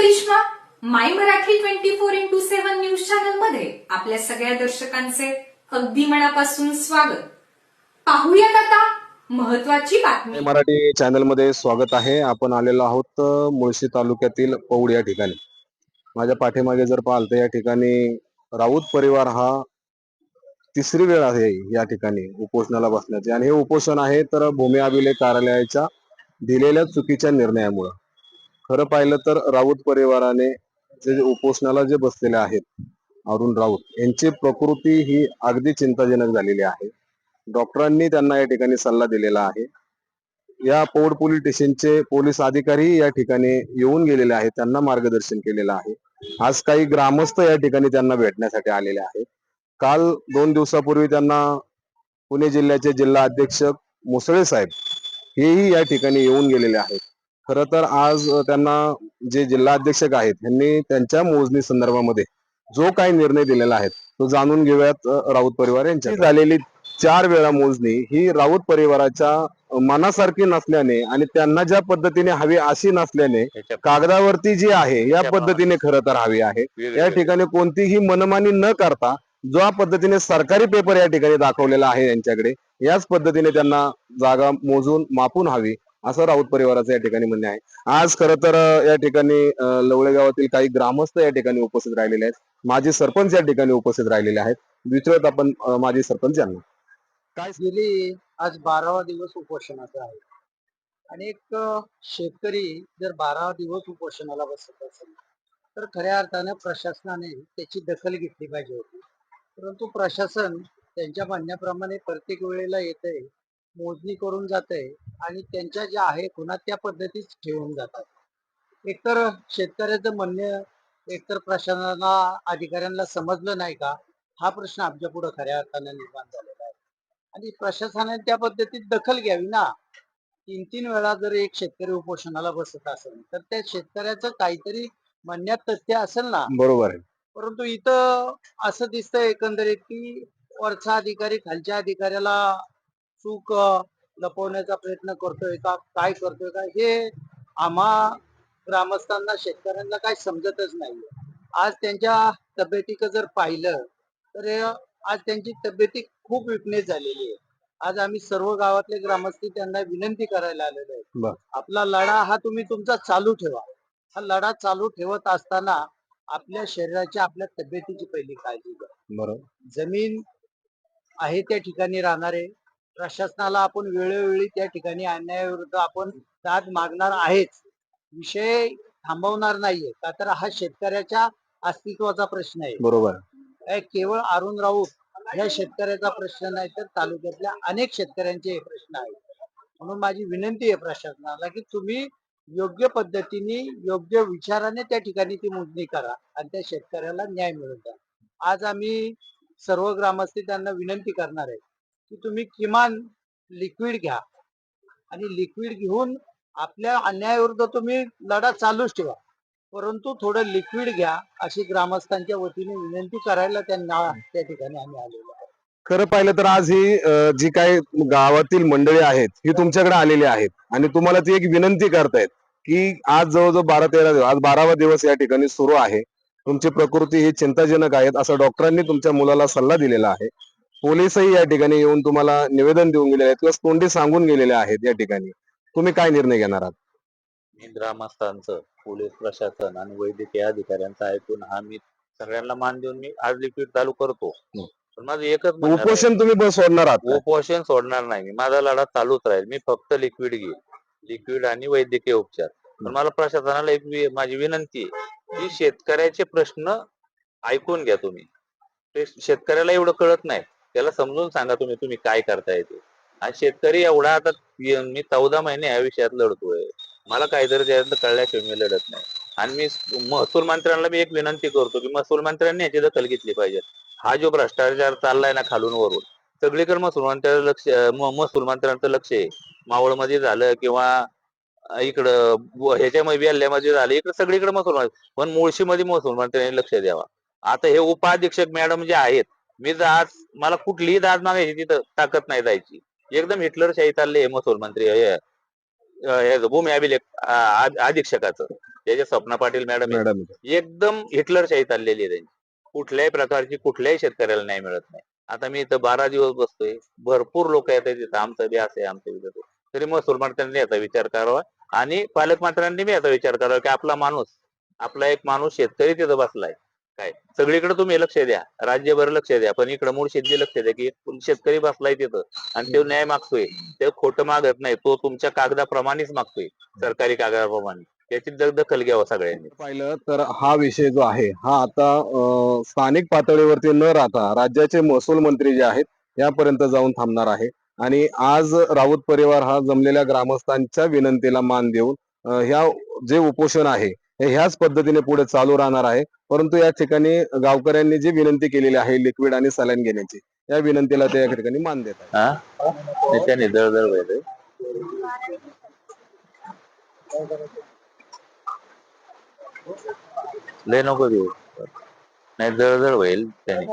Karishma my Marathi twenty four into seven news चॅनलमध्ये आपल्या सगळ्या दर्शकांचे अगदी मनापासून स्वागत. पाहूयात आता महत्वाची बातमी. मराठी चॅनलमध्ये स्वागत आहे. आपण आलेलो आहोत अ, मुळशी तालुक्यातील पौड या ठिकाणी. माझ्या पाठीमागे जर पाहाल तर या ठिकाणी राऊत परिवार हा तिसरी वेळ आहे या ठिकाणी उपोषणाला बसण्याची. आणि हे उपोषण आहे तर भूमी अभिलेख कार्यालयाच्या दिलेल्या चुकीच्या निर्णयामुळे. खरं पाहिलं तर राऊत परिवाराने जे जे उपोषणाला जे बसलेले आहेत अरुण राऊत यांची प्रकृती ही अगदी चिंताजनक झालेली आहे. डॉक्टरांनी त्यांना या ठिकाणी सल्ला दिलेला आहे. या पौड पोलीस स्टेशनचे पोलीस अधिकारी या ठिकाणी येऊन गेलेले आहेत त्यांना मार्गदर्शन केलेलं आहे. आज काही ग्रामस्थ या ठिकाणी त्यांना भेटण्यासाठी आलेले आहेत. काल दोन दिवसापूर्वी त्यांना पुणे जिल्ह्याचे जिल्हा अध्यक्ष मुसळे साहेब हेही या ठिकाणी येऊन गेलेले आहेत. खरं तर आज त्यांना जे जिल्हा अध्यक्षक आहेत यांनी त्यांच्या मोजणी संदर्भामध्ये जो काही निर्णय दिलेला आहे तो जाणून घेऊयात राऊत परिवार यांच्या झालेली चार वेळा मोजणी ही राऊत परिवाराच्या मनासारखी नसल्याने आणि त्यांना ज्या पद्धतीने हवी अशी नसल्याने कागदावरती जी आहे या पद्धतीने खरं तर हवी आहे. या ठिकाणी कोणतीही मनमानी न करता ज्या पद्धतीने सरकारी पेपर या ठिकाणी दाखवलेला आहे यांच्याकडे याच पद्धतीने त्यांना जागा मोजून मापून हवी. असं राऊत परिवाराचं या ठिकाणी म्हणणे आहे. आज खरं तर या ठिकाणी लवळे गावातील काही ग्रामस्थ या ठिकाणी उपस्थित राहिलेले आहेत. माजी सरपंच या ठिकाणी उपस्थित राहिलेले आहेत. विचारत आपण माजी सरपंच यांना काय गेली? आज बारावा दिवस उपोषणाचा आहे. आणि एक शेतकरी जर बारावा दिवस उपोषणाला बसत असेल तर खऱ्या अर्थाने प्रशासनाने त्याची दखल घेतली पाहिजे होती. परंतु प्रशासन त्यांच्या म्हणण्याप्रमाणे प्रत्येक वेळेला येते मोजणी करून जातंय आणि त्यांच्या ज्या आहे खुणा त्या पद्धतीत ठेवून जातात. एकतर शेतकऱ्याचं म्हणणं एकतर प्रशासनाला अधिकाऱ्यांना समजलं नाही का हा प्रश्न आमच्या पुढे खऱ्या अर्थाने निर्माण झालेला आहे. आणि प्रशासनाने त्या पद्धतीत दखल घ्यावी ना. तीन तीन वेळा जर एक शेतकरी उपोषणाला बसत असेल तर त्या शेतकऱ्याचं काहीतरी म्हणण्यात तथ्य असेल ना. बरोबर आहे. परंतु इथं असं दिसतंय एकंदरीत की वरचा अधिकारी खालच्या अधिकाऱ्याला चूक लपवण्याचा प्रयत्न करतोय का काय करतोय का हे आम्हा ग्रामस्थांना शेतकऱ्यांना काय समजतच नाहीये. आज त्यांच्या तब्येतीक जर पाहिलं तर आज त्यांची तब्येती खूप विकनेस झालेली आहे. आज आम्ही सर्व गावातले ग्रामस्थ त्यांना विनंती करायला आलेलो. आहे. आपला लढा हा तुम्ही तुमचा चालू ठेवा. हा लढा चालू ठेवत असताना आपल्या शरीराच्या आपल्या तब्येतीची पहिली काळजी घ्या. बरोबर जमीन आहे त्या ठिकाणी राहणारे. प्रशासनाला आपण वेळोवेळी त्या ठिकाणी अन्यायाविरुद्ध आपण दाद मागणार आहेच. विषय थांबवणार नाहीये. का तर हा शेतकऱ्याच्या अस्तित्वाचा प्रश्न आहे. बरोबर. केवळ अरुण राऊत या शेतकऱ्याचा प्रश्न नाही तर तालुक्यातल्या अनेक शेतकऱ्यांचे हे प्रश्न आहेत. म्हणून माझी विनंती आहे प्रशासनाला की तुम्ही योग्य पद्धतीने योग्य विचाराने त्या ठिकाणी ती मोजणी करा आणि त्या शेतकऱ्याला न्याय मिळवून द्या. आज आम्ही सर्व ग्रामस्थ त्यांना विनंती करणार आहे. की तुम्ही किमान लिक्विड घ्या. आणि लिक्विड घेऊन आपल्या अन्यायाविरुद्ध तुम्ही लढा चालूच ठेवा. परंतु थोडं लिक्विड घ्या अशी ग्रामस्थांच्या वतीने विनंती करायला त्यांना त्या ठिकाणी आम्ही आलेलो आहोत. खरं पाहिलं तर आज ही जी काही गावातील मंडळी आहेत ही तुमच्याकडे आलेली आहेत. आणि तुम्हाला ती एक विनंती करतायत की आज जवळजवळ बारा तेरा दिवस आज बारावा दिवस या ठिकाणी सुरू आहे. तुमची प्रकृती ही चिंताजनक आहेत असं डॉक्टरांनी तुमच्या मुलाला सल्ला दिलेला आहे. पोलीसही या ठिकाणी येऊन तुम्हाला निवेदन देऊन गेलेले आहेत किंवा तोंडी सांगून गेलेले आहेत या ठिकाणी. तुम्ही काय निर्णय घेणार आहात? मी ग्रामस्थांचं पोलीस प्रशासन आणि वैद्यकीय अधिकाऱ्यांचं ऐकून हा मी सगळ्यांना मान देऊन मी आज लिक्विड चालू करतो. पण माझं एकच म्हणणं आहे, उपोषण तुम्ही बस सोडणार आहात का? उपोषण सोडणार नाही मी. माझा लढा चालूच राहील. मी फक्त लिक्विड घेईन लिक्विड आणि वैद्यकीय उपचार. पण मला प्रशासनाला एक वि- माझी विनंती आहे की शेतकऱ्याचे प्रश्न ऐकून घ्या तुम्ही. ते शेतकऱ्याला एवढं कळत नाही. त्याला समजून सांगा तुम्ही तुम्ही काय करताय ते. आणि शेतकरी एवढा आता मी चौदा महिने या विषयात लढतोय. मला काहीतरी त्याच्यातलं कळल्याशिवाय मी लढत नाही. आणि मी महसूल मंत्र्यांना मी एक विनंती करतो की महसूल मंत्र्यांनी याची दखल घेतली पाहिजे. हा जो भ्रष्टाचार चाललाय ना खालून वरून सगळीकडे महसूल मंत्र्याचं लक्ष महसूल मंत्र्यांचं लक्ष आहे. मावळमध्ये झालं किंवा इकडं ह्याच्यामध्ये अल्ल्यामध्ये झालं इकडे सगळीकडे महसूल मंत्री पण मुळशीमध्ये महसूल मंत्र्यांनी लक्ष द्यावा. आता हे उपाधीक्षक मॅडम जे आहेत मी आज मला कुठलीही दाद मागायची तिथं ताकद नाही जायची. एकदम हिटलर शाही चालले महसूल मंत्री भूमी अभिलेख अधीक्षकाचं त्याचे स्वप्ना पाटील मॅडम एकदम हिटलरशाही चाललेली आहे त्यांची. कुठल्याही प्रकारची कुठल्याही शेतकऱ्याला न्याय मिळत नाही. आता मी इथं बारा दिवस बसतोय. भरपूर लोक येतात तिथं आमचं बी असं आहे आमचं बी. तरी महसूल मंत्र्यांनी याचा विचार करावा. आणि पालकमंत्र्यांनी बी याचा विचार करावा की आपला माणूस आपला एक माणूस शेतकरी तिथं बसलाय. काय? सगळीकडे तुम्ही लक्ष द्या. राज्यभर लक्ष द्या. पण इकडे मूळ शेती लक्ष द्या की शेतकरी बसलाय तिथं आणि तो न्याय मागतोय. ते खोटं मागत नाही. तो तुमच्या कागदाप्रमाणेच मागतोय. सरकारी कागदाप्रमाणे. याची दखल घ्यावा सगळ्यांनी. पाहिलं तर हा विषय जो आहे हा आता स्थानिक पातळीवरती न राहता राज्याचे महसूल मंत्री जे आहेत यापर्यंत जाऊन थांबणार आहे. आणि आज राऊत परिवार हा जमलेल्या ग्रामस्थांच्या विनंतीला मान देऊन ह्या जे उपोषण आहे हे ह्याच पद्धतीने पुढे चालू राहणार आहे. परंतु या ठिकाणी गावकऱ्यांनी जी विनंती केलेली आहे लिक्विड आणि सलाईन घेण्याची या विनंतीला ते या ठिकाणी मान देत आहे हा? त्याच्याने दळदळ व्हायलंय लय नको देऊ. नाही जळजळ होईल त्याने.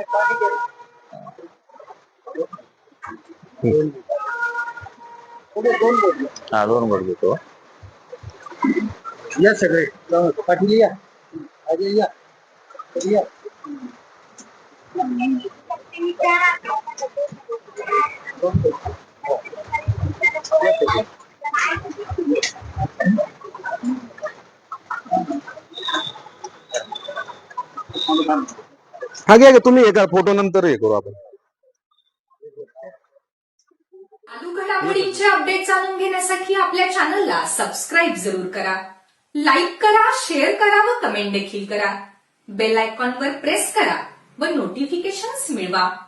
हा दोन वर घेतो या सगळे. पाटील या अजय. हो. घ्या तुम्ही एका फोटो नंतर हे करू आपण घडामोडींचे अपडेट जाणून घेण्यासाठी आपल्या चॅनलला सबस्क्राईब जरूर करा लाईक करा शेअर करा व कमेंट देखील करा. बेल आयकॉनवर प्रेस करा व नोटिफिकेशन्स मिळवा.